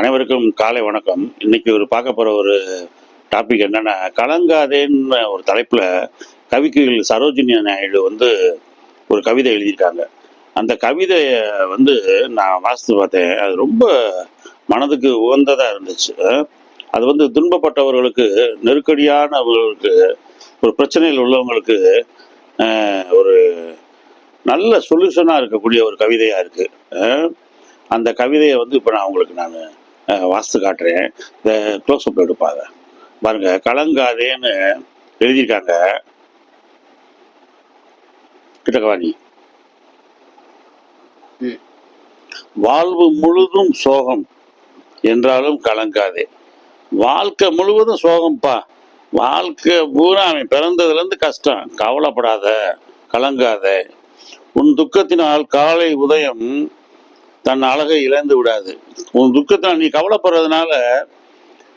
அனைவருக்கும் காலை வணக்கம். இன்னைக்கு ஒரு பார்க்க போகிற ஒரு டாபிக் என்னென்னா கலங்காதேன்னு ஒரு தலைப்பில் கவிக்குகள் சரோஜினி நாயுடு வந்து ஒரு கவிதை எழுதியிருக்காங்க. அந்த கவிதையை வந்து நான் வாசித்து பார்த்தேன். அது ரொம்ப மனதுக்கு உகந்ததாக இருந்துச்சு. அது வந்து துன்பப்பட்டவர்களுக்கு நெருக்கடியானவர்களுக்கு ஒரு பிரச்சனையில் உள்ளவங்களுக்கு ஒரு நல்ல சொல்யூஷனாக இருக்கக்கூடிய ஒரு கவிதையாக இருக்குது அந்த கவிதையை வந்து இப்போ நான் உங்களுக்கு நான் வாசித்து காட்டுறேன். இந்த க்ளோஸ் அப் எடுப்பாங்க. பாருங்க கலங்காதேன்னு எழுதியிருக்காங்க. கிட்டக்கவாணி. வாழ்வு முழுதும் சோகம். என்றாலும் கலங்காதே. வாழ்க்கை முழுவதும் சோகம்ப்பா வாழ்க்கை பூரா அவன் பிறந்ததுலேருந்து கஷ்டம். கவலைப்படாத கலங்காத. உன் துக்கத்தினால் காலை உதயம் தன் அழகை இழந்து விடாது. உன் துக்கத்தை நீ கவலைப்படுறதுனால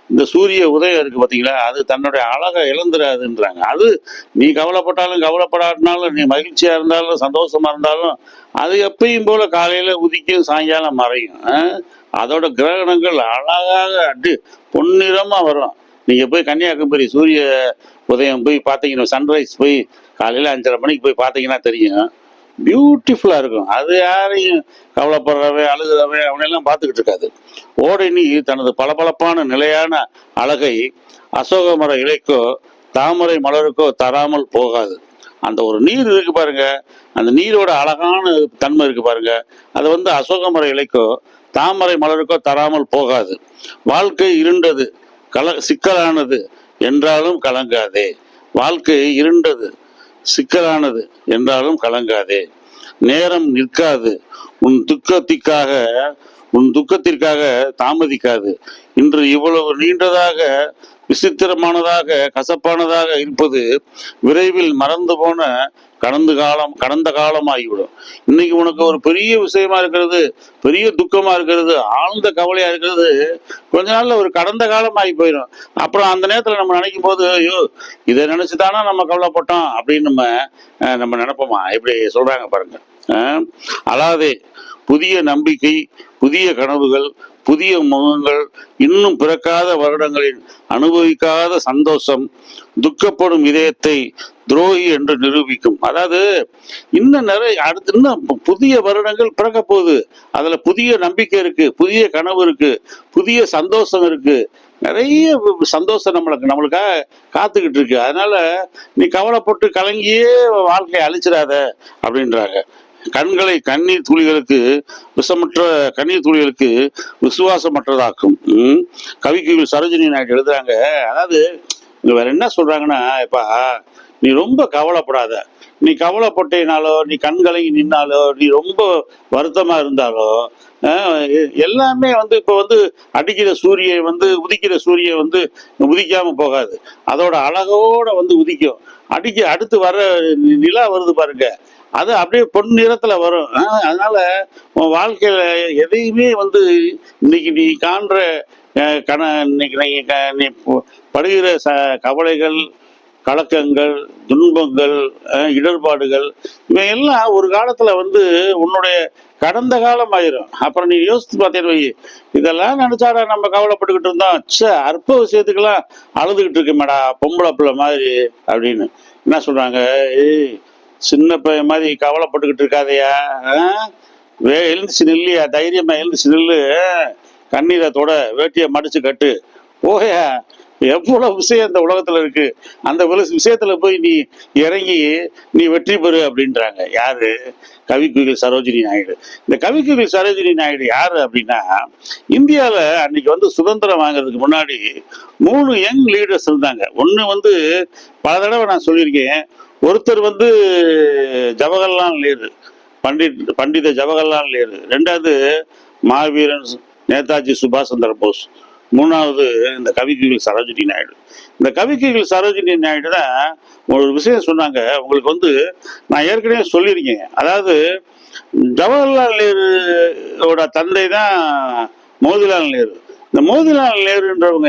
இந்த சூரிய உதயம் இருக்கு பார்த்தீங்களா அது தன்னுடைய அழகை இழந்துடாதுன்றாங்க அது நீ கவலைப்பட்டாலும் கவலைப்படாட்டினாலும் நீ மகிழ்ச்சியாக இருந்தாலும் சந்தோஷமா இருந்தாலும் அது எப்பயும் போல காலையில் உதிக்கும் சாயங்காலம் மறையும். ஆ? அதோட கிரகணங்கள் அழகாக அடி பொன்னிறமாக வரும். நீங்கள் போய் கன்னியாகுமரி சூரிய உதயம் போய் பார்த்தீங்கன்னா சன்ரைஸ் போய் காலையில் அஞ்சரை மணிக்கு போய் பார்த்தீங்கன்னா தெரியும். பியூட்டிஃபுல்லாக இருக்கும். அது யாரையும் கவலைப்படுறவன் அழுகிறவை அவனையெல்லாம் பார்த்துக்கிட்டு இருக்காது. ஓடினி தனது பளபளப்பான நிலையான அழகை அசோக மர இலைக்கோ தாமரை மலருக்கோ தராமல் போகாது. அந்த ஒரு நீர் இருக்கு பாருங்க. அந்த நீரோட அழகான தன்மை இருக்கு பாருங்க. அது வந்து அசோக மர இலைக்கோ தாமரை மலருக்கோ தராமல் போகாது. வாழ்க்கை இருண்டது கல சிக்கலானது என்றாலும் கலங்காதே. வாழ்க்கை இருண்டது. சிக்கலானது என்றாலும் கலங்காதே. நேரம் நிற்காது. உன் துக்கத்திற்காக உன் துக்கத்திற்காக தாமதிக்காது. இன்று இவ்வளவு நீண்டதாக விசித்திரமானதாக கசப்பானதாக இருப்பது விரைவில் மறந்து போன கடந்த காலம் கடந்த காலமாகிவிடும். இன்னைக்கு உனக்கு ஒரு பெரிய விஷயமா இருக்கிறது பெரிய துக்கமா இருக்கிறது ஆழ்ந்த கவலையா இருக்கிறது கொஞ்ச நாள்ல ஒரு கடந்த காலம் ஆகி போயிடும். அப்புறம் அந்த நேரத்துல நம்ம நினைக்கும் போது ஐயோ இதை நினைச்சுதானா நம்ம கவலைப்பட்டோம் அப்படின்னு நம்ம அஹ், நம்ம நினைப்போமா? இப்படி சொல்றாங்க பாருங்க. அஹ், அலாதே புதிய நம்பிக்கை புதிய கனவுகள் புதிய முகங்கள் இன்னும் பிறக்காத வருடங்களில் அனுபவிக்காத சந்தோஷம் துக்கப்படும் இதயத்தை துரோகி என்று நிரூபிக்கும். அதாவது இன்னும் நிறைய அடுத்து இன்னும் புதிய வருடங்கள் பிறக்க போகுது. அதுல புதிய நம்பிக்கை இருக்கு புதிய கனவு இருக்கு புதிய சந்தோஷம் இருக்கு. நிறைய சந்தோஷம் நம்மளுக்கு நம்மளுக்காக காத்துக்கிட்டு இருக்கு. அதனால நீ கவலைப்பட்டு கலங்கியே வாழ்க்கையை அழிச்சிடாத அப்படின்றாங்க. கண்களை கண்ணீர் துளிகளுக்கு விஷமற்ற கண்ணீர் துளிகளுக்கு விசுவாசமற்றதாக்கும். ம். கவிக்கு சரோஜினி நாயுடு எழுதுறாங்க. அதாவது இங்க வேற என்ன சொல்றாங்கன்னா இப்ப நீ ரொம்ப கவலைப்படாத. நீ கவலைப்பட்டேனாலோ நீ கண்களை நின்னாலோ நீ ரொம்ப வருத்தமா இருந்தாலோ எல்லாமே வந்து இப்போ வந்து அடிக்கிற சூரியன் வந்து உதிக்கிற சூரியன் வந்து உதிக்காம போகாது. அதோட அழகோட வந்து உதிக்கும். அடிக்க அடுத்து வர நிலா வருது பாருங்க. அது அப்படியே பொன் நிறத்துல வரும். அதனால உன் வாழ்க்கையில எதையுமே வந்து இன்னைக்கு நீ காண்ற கண இன்னைக்கு நீ க- நீ படுகிற ச கவலைகள் கலக்கங்கள் துன்பங்கள் இடர்பாடுகள் இவை எல்லாம் ஒரு காலத்துல வந்து உன்னுடைய கடந்த காலம் ஆயிரும். அப்புறம் நீ யோசித்து பார்த்தேன்னு இதெல்லாம் நினைச்சாடா நம்ம கவலைப்பட்டுக்கிட்டு இருந்தோம். சே அற்ப விஷயத்துக்கெல்லாம் அழுதுகிட்டு இருக்கேமேடா பொம்பளை பிள்ளை மாதிரி அப்படின்னு. என்ன சொல்றாங்க? ஏய் சின்ன பையன் மாதிரி கவலைப்பட்டுக்கிட்டு இருக்காதையா ஆஹ்? வே எழுந்துச்சு நில்லையா தைரியமா எழுந்துச்சு நில்லு கண்ணீரை தொட வேட்டியை மடிச்சு கட்டு ஓகே எவ்வளவு விஷயம் இந்த உலகத்துல இருக்கு? அந்த விஷயத்துல போய் நீ இறங்கி நீ வெற்றி பெறு அப்படின்றாங்க. யாரு? கவிக்குயில் சரோஜினி நாயுடு. இந்த கவிக்குயில் சரோஜினி நாயுடு யாரு அப்படின்னா இந்தியாவில் அன்னைக்கு வந்து சுதந்திரம் வாங்குறதுக்கு முன்னாடி மூணு யங் லீடர்ஸ் இருந்தாங்க. ஒன்று வந்து பல தடவை நான் சொல்லியிருக்கேன். ஒருத்தர் வந்து ஜவஹர்லால் நேரு பண்டிட் பண்டித ஜவஹர்லால் நேரு. ரெண்டாவது மாவீரன் நேதாஜி சுபாஷ் சந்திர போஸ். மூணாவது இந்த கவிக்குகள் சரோஜினி நாயுடு. இந்த கவிக்குகள் சரோஜினி நாயுடு தான் ஒரு விஷயம் சொன்னாங்க. உங்களுக்கு வந்து நான் ஏற்கனவே சொல்லியிருக்கேன். அதாவது ஜவஹர்லால் நேருவோட தந்தை தான் மோதிலால் நேரு. இந்த மோதிலால் நேருன்றவங்க